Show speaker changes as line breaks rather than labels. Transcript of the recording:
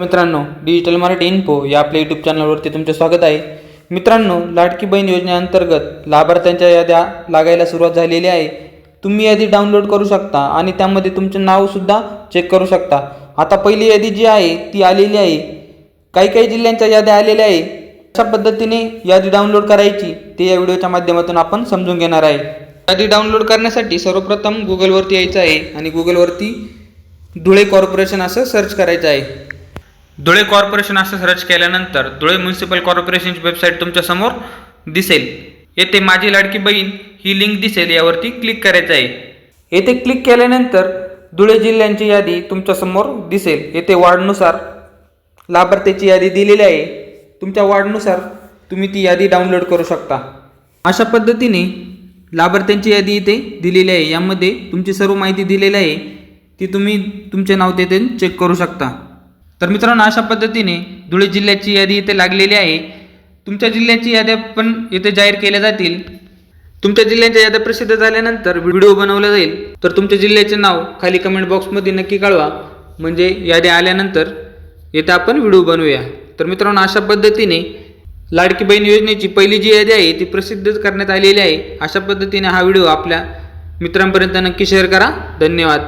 मित्रांनो digital Marathi info या आपल्या यूट्यूब चॅनलवरती तुमचे स्वागत आहे. मित्रांनो लाडकी बहीण योजनेअंतर्गत लाभार्थ्यांच्या याद्या लागायला सुरुवात झालेली आहे. तुम्ही यादी डाउनलोड करू शकता आणि त्यामध्ये तुमचे नावसुद्धा चेक करू शकता. आता पहिली यादी जी आहे ती आलेली आहे. काही काही जिल्ह्यांच्या याद्या आलेल्या आहे. अशा पद्धतीने यादी डाउनलोड करायची ते या व्हिडिओच्या माध्यमातून आपण समजून घेणार आहे. यादी डाउनलोड करण्यासाठी सर्वप्रथम गुगलवरती यायचं आहे आणि गुगलवरती धुळे कॉर्पोरेशन असं सर्च करायचं आहे. धुळे कॉर्पोरेशन असं सर्च केल्यानंतर धुळे म्युन्सिपल कॉर्पोरेशनची वेबसाईट तुमच्यासमोर दिसेल. येथे माझी लाडकी बहीण ही लिंक दिसेल यावरती क्लिक करायचं आहे. येथे क्लिक केल्यानंतर धुळे जिल्ह्यांची यादी तुमच्यासमोर दिसेल. येथे वार्डनुसार लाभार्थ्याची यादी दिलेली आहे. तुमच्या वार्डनुसार तुम्ही ती यादी डाउनलोड करू शकता. अशा पद्धतीने लाभार्थ्यांची यादी इथे दिलेली आहे. यामध्ये तुमची सर्व माहिती दिलेली आहे. ती तुम्ही तुमचे नाव तेथे चेक करू शकता. तर मित्रांनो अशा पद्धतीने धुळे जिल्ह्याची यादी इथे लागलेली आहे. तुमच्या जिल्ह्याची याद्या पण इथे जाहीर केल्या जातील. तुमच्या जिल्ह्याच्या याद्या प्रसिद्ध झाल्यानंतर व्हिडिओ बनवला जाईल. तर तुमच्या जिल्ह्याचे नाव खाली कमेंट बॉक्समध्ये नक्की कळवा. म्हणजे याद्या आल्यानंतर येथे आपण व्हिडिओ बनवूया. तर मित्रांनो अशा पद्धतीने लाडकी बहीण योजनेची पहिली जी यादी आहे ती प्रसिद्ध करण्यात आलेली आहे. अशा पद्धतीने हा व्हिडिओ आपल्या मित्रांपर्यंत नक्की शेअर करा. धन्यवाद.